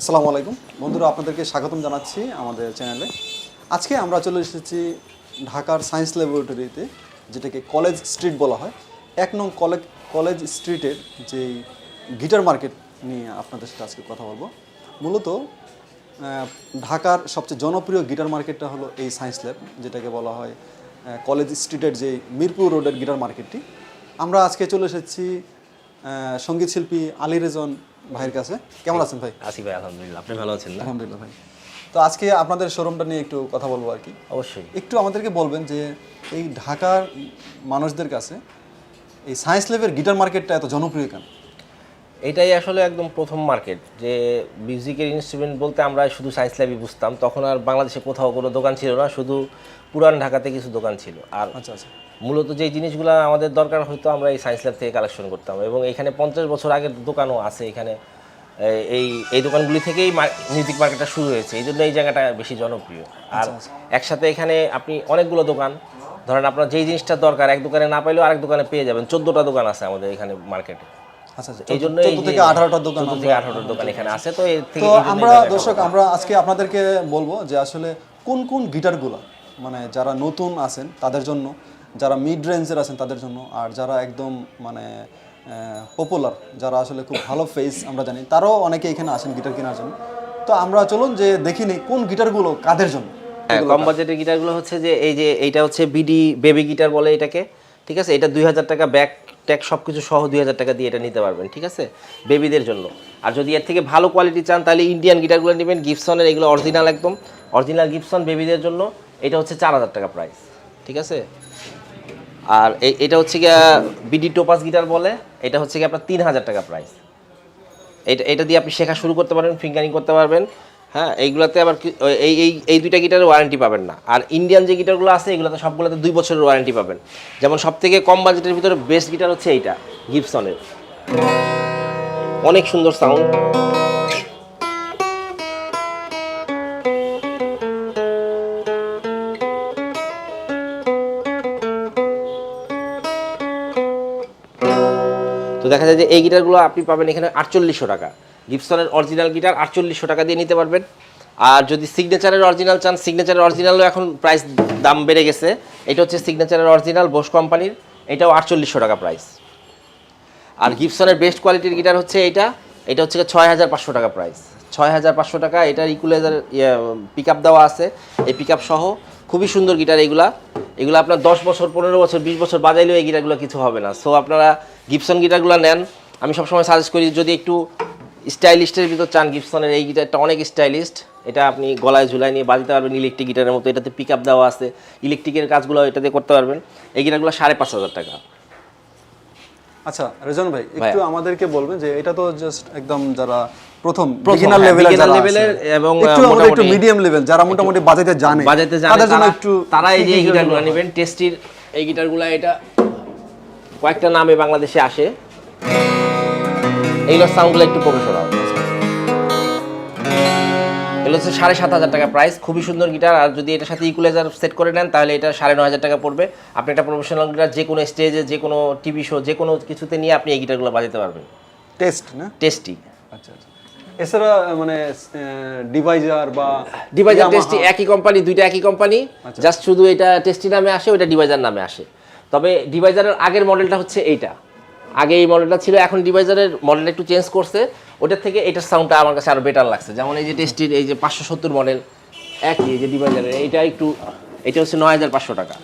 আসসালামু আলাইকুম। বন্ধুরা আপনাদেরকে স্বাগতম জানাচ্ছি আমাদের চ্যানেলে। আজকে আমরা চলে এসেছি ঢাকার সায়েন্স ল্যাবরেটরিতে যেটাকে কলেজ স্ট্রিট বলা হয়। এক নং কলেজ কলেজ স্ট্রিটের যেই গিটার মার্কেট নিয়ে আপনাদের সাথে আজকে কথা বলব। মূলত ঢাকার সবচেয়ে জনপ্রিয় গিটার মার্কেটটা হলো এই সায়েন্স ল্যাব যেটাকে বলা হয় কলেজ স্ট্রিটের যে মিরপুর রোডের গিটার মার্কেটটি। আমরা আজকে চলে এসেছি আহ, সংগীত শিল্পী আলী রেজন ভাইয়ের কাছে? কেমন আছেন ভাই? আছি ভাই আলহামদুলিল্লাহ। আপনি ভালো আছেন না? আলহামদুলিল্লাহ ভাই। তো আজকে আপনাদের শোরুমটা নিয়ে একটু কথা বলব আর কি। অবশ্যই। একটু আমাদেরকে বলবেন যে এই ঢাকার মানুষদের কাছে এই সায়েন্স ল্যাবের গিটার মার্কেটটা এত জনপ্রিয় কেন? এটাই আসলে একদম প্রথম মার্কেট যে মিউজিকের ইনস্ট্রুমেন্ট বলতে আমরা শুধু সায়েন্স ল্যাবই বুঝতাম তখন আর বাংলাদেশে কোথাও কোনো দোকান ছিল না শুধু পুরান ঢাকাতে কিছু দোকান ছিল। আর আচ্ছা আচ্ছা। মূলত যে জিনিসগুলো আমাদের দরকার হয়তো আমরা এই সায়েন্স ল্যাব থেকে কালেকশন করতাম এবং এখানে পঞ্চাশ বছর আগের দোকানও আছে এখানে। এই এই দোকানগুলি থেকেই মিউজিক মার্কেটটা শুরু হয়েছে এই জন্য এই জায়গাটা বেশি জনপ্রিয়। আর একসাথে এখানে আপনি অনেকগুলো দোকান ধরেন আপনার যেই জিনিসটা দরকার এক দোকানে না পাইলেও আরেক দোকানে পেয়ে যাবেন চোদ্দোটা দোকান আছে আমাদের এখানে মার্কেটে আচ্ছা আচ্ছা এই জন্য চোদ্দ থেকে আঠারোটা দোকান থেকে আঠারোটা দোকান এখানে আছে তো তো এই জন্য এই আমরা দর্শক আমরা আজকে আপনাদেরকে বলব যে আসলে কোন কোন গিটারগুলো মানে যারা নতুন আছেন তাদের জন্য যারা মিড রেঞ্জের আছেন তাদের জন্য আর যারা একদম মানে পপুলার যারা আসলে খুব ভালো ফেস আমরা জানি তারাও অনেকে এখানে আসেন গিটার কেনার জন্য। তো আমরা চলুন যে দেখিনি কোন গিটারগুলো কাদের জন্য। হ্যাঁ কম বাজেটের গিটারগুলো হচ্ছে যে এই যে এইটা হচ্ছে বিডি বেবি গিটার বলে এটাকে ঠিক আছে? এটা দুই হাজার টাকা ব্যাক ট্যাক সব কিছু সহ দুই হাজার টাকা দিয়ে এটা নিতে পারবেন, ঠিক আছে? বেবিদের জন্য। আর যদি এর থেকে ভালো কোয়ালিটি চান, তাহলে ইন্ডিয়ান গিটারগুলো নেবেন গিপসনের এগুলো অরিজিনাল একদম। অরিজিনাল গিপসন বেবিদের জন্য, এটা হচ্ছে চার হাজার টাকা প্রাইস ঠিক আছে? আর এটা হচ্ছে গিয়া বিডি টোপাস গিটার বলে, এটা হচ্ছে গিয়ে আপনার তিন হাজার টাকা প্রাইস এটা এটা দিয়ে আপনি শেখা শুরু করতে পারবেন ফিঙ্গারিং করতে পারবেন। হ্যাঁ এইগুলোতে আবার এই এই এই দুইটা গিটারের ওয়ারেন্টি পাবেন না। আর ইন্ডিয়ান যে গিটারগুলো আছে, এগুলোতে সবগুলোতে দুই বছরের ওয়ারেন্টি পাবেন। যেমন সব থেকে কম বাজেটের ভিতরে বেস্ট গিটার হচ্ছে এইটা গিপসনের অনেক সুন্দর সাউন্ড তো দেখা যায় যে এই গিটারগুলো আপনি পাবেন এখানে আটচল্লিশশো টাকা। গিপসনের অরিজিনাল গিটার আটচল্লিশশো টাকা দিয়ে নিতে পারবেন। আর যদি সিগনেচারের অরিজিনাল চান সিগনেচারের অরিজিনালও এখন প্রাইস দাম বেড়ে গেছে। এটা হচ্ছে সিগনেচারের অরিজিনাল বোস কোম্পানির এটাও আটচল্লিশশো টাকা প্রাইস আর গিপসনের বেস্ট কোয়ালিটির গিটার হচ্ছে এটা। এটা হচ্ছে ছয় হাজার পাঁচশো টাকা প্রাইস ছয় হাজার পাঁচশো টাকা এটার ইকুলাইজার পিক আপ দেওয়া আছে। এই পিক আপ সহ খুবই সুন্দর গিটার এগুলা। এগুলো আপনার দশ বছর, পনেরো বছর, বিশ বছর বাজাইলেও এই গিটারগুলো কিছু হবে না। সো আপনারা গিপসন গিটারগুলো নেন। আমি সবসময় সাজেস্ট করি যদি একটু স্টাইলিস্টের ভিতর চান গিপসনের এই গিটারটা অনেক স্টাইলিস্ট। এটা আপনি গলায় ঝুলাই নিয়ে বাজাতে পারবেন ইলেকট্রিক গিটারের মতো। এটাতে পিক আপ দেওয়া আছে। ইলেকট্রিকের কাজগুলো এটাতে করতে পারবেন। এই গিটারগুলো সাড়ে পাঁচ হাজার টাকা। আচ্ছা রেজন ভাই একটু আমাদেরকে বলবেন যে এটা তো জাস্ট একদম যারা প্রথম বিগিনার হ্যাঁ, লেভেলের যারা আছে, এবং, একটু আমাদের একটু মোটামুটি- মিডিয়াম লেভেল যারা মোটামুটি বাজাইতে জানে বাজাতে জানে তাদের জন্য একটু তারা এই যে গিটারগুলো? নেবেন টেস্টির এই গিটারগুলো এটা কয়েকটা নামে বাংলাদেশে আসে। এইগুলোর সাউন্ডগুলো একটু প্রফেশনাল এগুলো হচ্ছে সাড়ে সাত হাজার টাকা প্রাইস খুবই সুন্দর গিটার আর যদি এটার সাথে ইকুলাইজার সেট করে নেন তাহলে এটা সাড়ে নয় হাজার টাকা পড়বে। আপনি একটা প্রফেশনাল গিটার যে কোনো স্টেজে যে কোনো টিভি শো যে কোনো কিছুতে নিয়ে আপনি এই গিটারগুলো বাজাতে পারবেন। টেস্ট না? টেস্টি আচ্ছা আচ্ছা। এছাড়া মানে ডিভাইজার বা ডিভাইজার টেস্টি একই কোম্পানি দুইটা একই কোম্পানি জাস্ট শুধু এটা টেস্টি নামে আসে ওইটা ডিভাইজার নামে আসে। তবে ডিভাইজারের আগের মডেলটা হচ্ছে এইটা। আগে এই মডেলটা ছিল এখন ডিভাইজারের মডেলটা একটু চেঞ্জ করছে। ওটার থেকে এটার সাউন্ডটা আমার কাছে আরও বেটার লাগছে। যেমন এই যে টেস্টির এই যে পাঁচশো সত্তর মডেল একই এই যে ডিভাইজারের। এইটা একটু এটা হচ্ছে নয় হাজার পাঁচশো টাকা।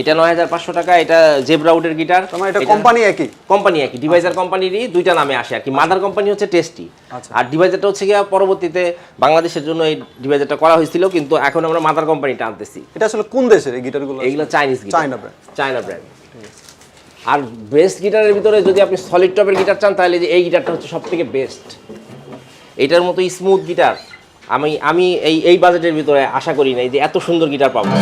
এটা নয় হাজার পাঁচশো টাকা এটা জেব্রাউডের গিটার এটা কোম্পানি একই? কোম্পানি একই। ডিভাইজার কোম্পানিরই দুইটা নামে আসে আর কি। মাদার কোম্পানি হচ্ছে টেস্টি আচ্ছা। আর ডিভাইজারটা হচ্ছে গিয়ে পরবর্তীতে বাংলাদেশের জন্য এই ডিভাইজারটা করা হয়েছিল কিন্তু এখন আমরা মাদার কোম্পানিটা আনতেছি। এটা আসলে কোন দেশের এই গিটারগুলো এগুলো Chinese China brand China brand আর বেস্ট গিটারের ভিতরে যদি আপনি সলিড টপের গিটার চান তাহলে যে এই গিটারটা হচ্ছে সব থেকে বেস্ট এইটার মতো স্মুথ গিটার আমি আমি এই এই বাজেটের ভিতরে আশা করি নাই যে এত সুন্দর গিটার পাবো।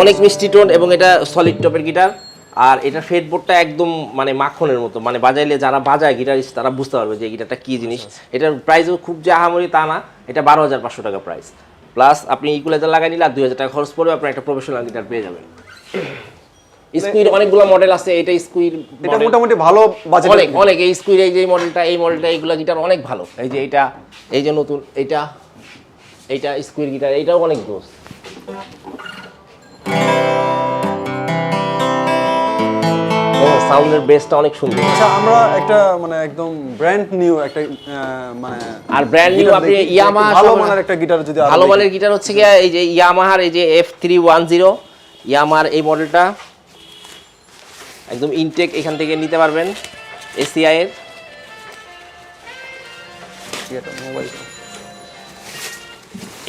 অনেক মিষ্টি টোন এবং এটা সলিড টপের গিটার আর এটা ফেডবোর্ডটা একদম মানে মাখনের মতো। মানে বাজাইলে যারা বাজায় গিটারিস্ট তারা বুঝতে পারবে যে এই গিটারটা কি জিনিস। এটার প্রাইসও খুব যে আহামরি তা না। এটা বারো হাজার পাঁচশো টাকা প্রাইস প্লাস আপনি ইকুলাইজার লাগাই নিলে আর দুই হাজার টাকা খরচ পড়বে আপনার একটা প্রফেশনাল গিটার পেয়ে যাবেন। স্কুইড অনেকগুলো মডেল আছে এটা স্কুইর এটা মোটামুটি ভালো বাজেট অনেক অনেক এই স্কুইড এই যে মডেলটা এই মডেলটা এইগুলো গিটার অনেক ভালো। এই যে এটা এই যে নতুন এটা এইটা স্কুইড গিটার এইটাও অনেক দোষ সাউন্ডের বেসটা অনেক সুন্দর। আচ্ছা আমরা একটা মানে একদম ব্র্যান্ড নিউ একটা মানে আর new guitar আপনি। Yamaha ভালো মানের একটা গিটার যদি ভালো মানের গিটার হচ্ছে গিয়া এই যে ইয়ামাহার এই যে এফ থ্রি ওয়ান জিরো ইয়ামার এই মডেলটা একদম ইনটেক এখান থেকে নিতে পারবেন এসিআই এর।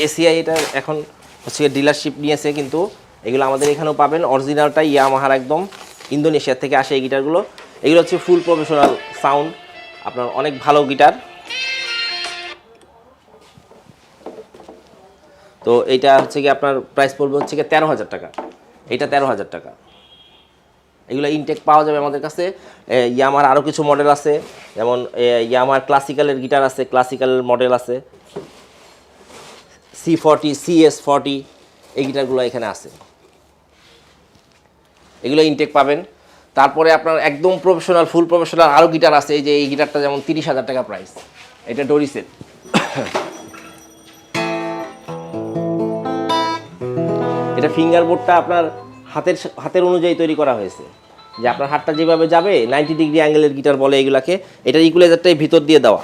এসিআই এটা এখন হচ্ছে ডিলারশিপ নিয়েছে কিন্তু এগুলো আমাদের এখানেও পাবেন। অরিজিনালটা ইয়ামাহার একদম। ইন্দোনেশিয়া থেকে আসে এই গিটারগুলো এগুলো হচ্ছে ফুল প্রফেশনাল সাউন্ড আপনার অনেক ভালো গিটার তো এটা হচ্ছে কি আপনার প্রাইস পড়বে হচ্ছে কি তেরো হাজার টাকা। এইটা তেরো হাজার টাকা। এগুলো ইনটেক পাওয়া যাবে আমাদের কাছে। ইয়ামার আরও কিছু মডেল আছে। যেমন ইয়ামার ক্লাসিক্যালের গিটার আছে ক্লাসিক্যালের মডেল আছে। C forty C S forty এই গিটারগুলো এখানে আছে। এগুলো ইনটেক পাবেন। তারপরে আপনার একদম প্রফেশনাল ফুল প্রফেশনাল আরও গিটার আছে। এই যে, এই গিটারটা যেমন তিরিশ হাজার টাকা প্রাইস এটা ডোরিসের এটা ফিঙ্গার বোর্ডটা আপনার হাতের হাতের অনুযায়ী তৈরি করা হয়েছে। যে আপনার হাতটা যেভাবে যাবে নাইনটি ডিগ্রি অ্যাঙ্গেলের গিটার বলে এগুলাকে এটার ইকুলাইজারটাই ভিতর দিয়ে দেওয়া।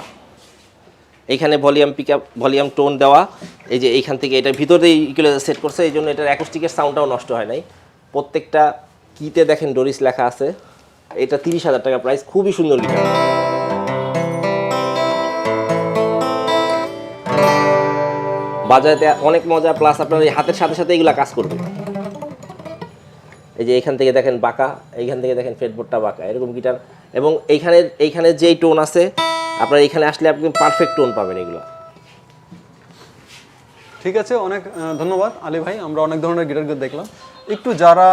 এখানে volume pick up volume tone দেওয়া। এই যে, এইখান থেকে এটার ভিতরেই ইকুলাইজার সেট করছে এই জন্য এটার অ্যাকোস্টিকের সাউন্ডটাও নষ্ট হয় নাই। প্রত্যেকটা কিতে দেখেন ডোরিস লেখা আছে। এটা তিরিশ হাজার টাকা প্রাইস খুবই সুন্দর গিটার বাজাতে অনেক মজা প্লাস আপনার এই হাতের সাথে সাথে এগুলা কাজ করবে। এই যে এখান থেকে দেখেন বাঁকা, এইখান থেকে দেখেন ফেটবোর্ডটা বাঁকা, এরকম গিটার এবং এইখানে এইখানে যেই টোন আছে, আপনার এখানে আসলে আপনি পারফেক্ট টোন পাবেন এগুলো। ঠিক আছে, অনেক ধন্যবাদ আলী ভাই, আমরা অনেক ধরনের গিটার দেখলাম। একটু যারা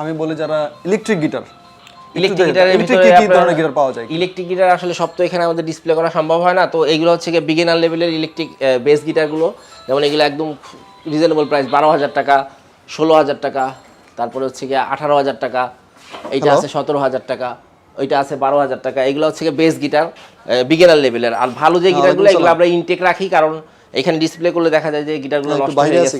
আমি বলি যারা ইলেকট্রিক গিটার ইলেকট্রিক গিটারের ভিতরে কি কি ধরনের গিটার পাওয়া যায়? ইলেকট্রিক গিটার আসলে সব তো এখানে আমাদের ডিসপ্লে করা সম্ভব হয় না তো এইগুলো হচ্ছে গিয়ে বিগিনার লেভেলের ইলেকট্রিক বেস গিটারগুলো যেমন এগুলো একদম রিজনেবল প্রাইস বারো হাজার টাকা ষোলো হাজার টাকা তারপরে হচ্ছে গিয়ে আঠারো হাজার টাকা এইটা আছে সতেরো হাজার টাকা ওইটা আছে বারো হাজার টাকা এগুলো হচ্ছে গিয়ে বেস গিটার বিগিনার লেভেলের আর ভালো যে গিটারগুলো এগুলো আমরা ইনটেক রাখি কারণ এখানে ডিসপ্লে করলে দেখা যায় যে গিটারগুলো নষ্ট হয়ে গেছে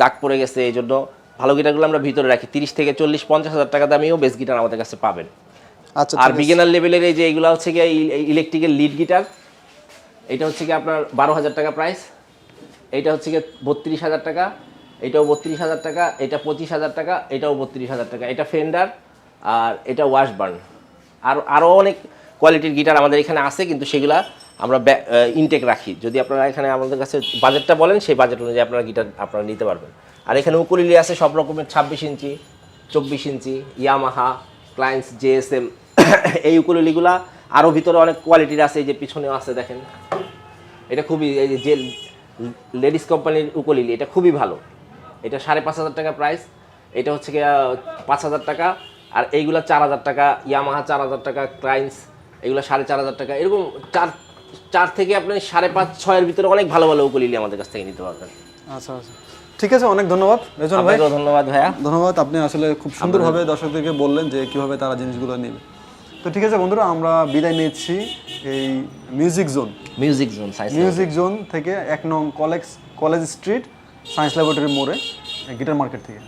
দাগ পড়ে গেছে এই জন্য ভালো গিটারগুলো আমরা ভিতরে রাখি। তিরিশ থেকে চল্লিশ পঞ্চাশ হাজার টাকা দামিও বেস গিটার আমাদের কাছে পাবেন। আচ্ছা আর বিগিনার লেভেলের এই যে এগুলো হচ্ছে গিয়ে ইলেকট্রিকের লিড গিটার এটা হচ্ছে কি আপনার বারো হাজার টাকা প্রাইস এটা হচ্ছে গিয়ে বত্রিশ হাজার টাকা এটাও বত্রিশ হাজার টাকা এটা পঁচিশ হাজার টাকা এটাও বত্রিশ হাজার টাকা। এটা ফেন্ডার আর এটা ওয়াশবার্ন আর আরও অনেক কোয়ালিটির গিটার আমাদের এখানে আছে কিন্তু সেগুলা আমরা ইনটেক রাখি। যদি আপনারা এখানে আমাদের কাছে বাজেটটা বলেন, সেই বাজেট অনুযায়ী আপনারা গিটার আপনারা নিতে পারবেন। আর এখানে উকুলিলি আছে সব রকমের, ছাব্বিশ ইঞ্চি, চব্বিশ ইঞ্চি ইয়ামাহা ক্লায়েন্টস জেএসএম এই উকুলিলিগুলা আরও ভিতরে অনেক কোয়ালিটির আছে, এই যে পিছনেও আছে, দেখেন। এটা খুবই, এই যে লেডিস কোম্পানির উকুলিলি এটা খুবই ভালো। এটা সাড়ে পাঁচ হাজার টাকা প্রাইস এটা হচ্ছে গিয়ে পাঁচ হাজার টাকা, আর এইগুলা চার হাজার টাকা ইয়ামাহা চার হাজার টাকা ক্লাইন্স এগুলো সাড়ে চার হাজার টাকা, এরকম চার চার থেকে আপনি সাড়ে পাঁচ ছয়ের ভিতরে অনেক ভালো ভালো উকুলিলি আমাদের কাছ থেকে নিতে পারবেন। আচ্ছা আচ্ছা। ঠিক আছে অনেক ধন্যবাদ। রেজন ভাই। ধন্যবাদ ভাইয়া। ধন্যবাদ আপনি আসলে খুব সুন্দরভাবে দর্শকদেরকে বললেন যে কীভাবে তারা জিনিসগুলো নেবে। তো ঠিক আছে বন্ধুরা আমরা বিদায় নিচ্ছি এই music zone music zone science music zone থেকে এক নং college college street science laboratory মোড়ে গিটার মার্কেট থেকে।